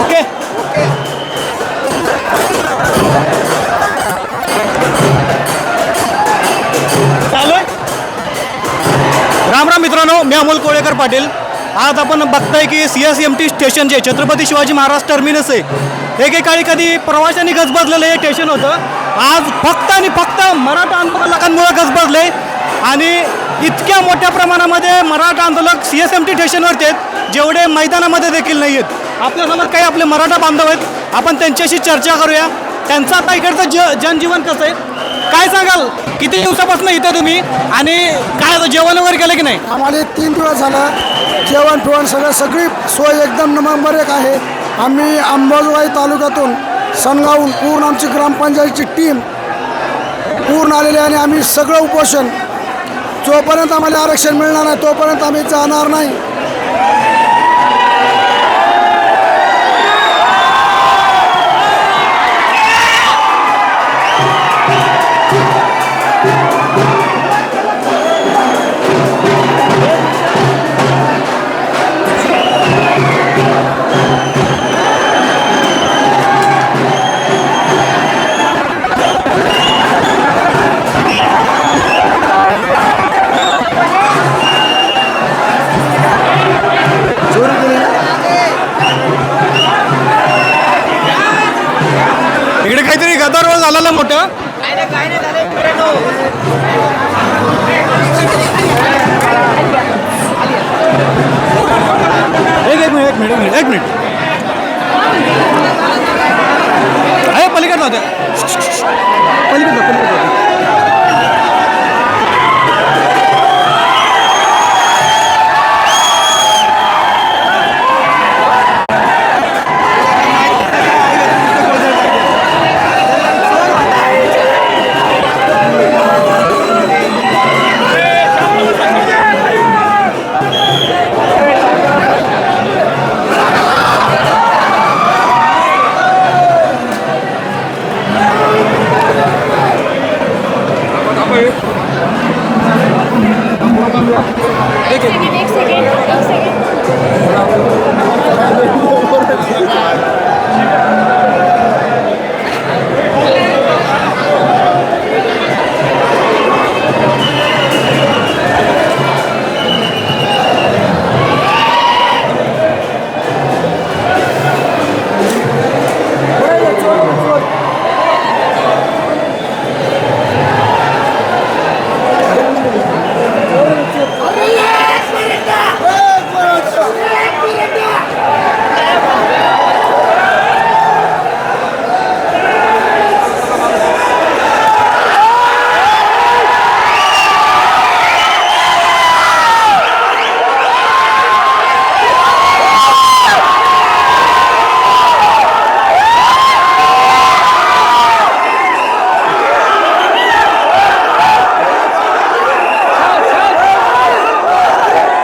Okay? चालू राम राम मित्रांनो मी अमोल कोळेकर पाटील. आज आपण बघताय की C S M T station जे छत्रपती शिवाजी महाराज टर्मिनस आहे एकेकाळी कधी प्रवाशांनी गजबजलेलं हे स्टेशन होतं. आज फक्त आणि फक्त मराठा आंदोलकांमुळे गजबजले आणि इतक्या मोठ्या प्रमाणामध्ये मराठा आंदोलक सी एस एम टी स्टेशनवरती आहेत. जेवढे मैदानामध्ये देखील नाही आहेत. आपल्यासोबत काही आपले मराठा बांधव आहेत. आपण त्यांच्याशी चर्चा करूया. त्यांचं आता इकडचं ज जनजीवन कसं आहे? काय सांगाल? किती दिवसापासून इथे तुम्ही? आणि काय जेवण वगैरे केलं की नाही? आम्हाला तीन दिवस झाला. जेवण ठेवण सगळं सगळी सोय एकदम नंबर एक आहे. आम्ही अंबाजोगाई तालुक्यातून सनगावून पूर्ण आमची ग्रामपंचायतची टीम पूर्ण आलेली आणि आम्ही सगळं उपोषण जोपर्यंत आम्हाला आरक्षण मिळणार नाही तोपर्यंत आम्ही जाणार नाही. इकडे काहीतरी गदारोळ झालेला मोठं. দেখুন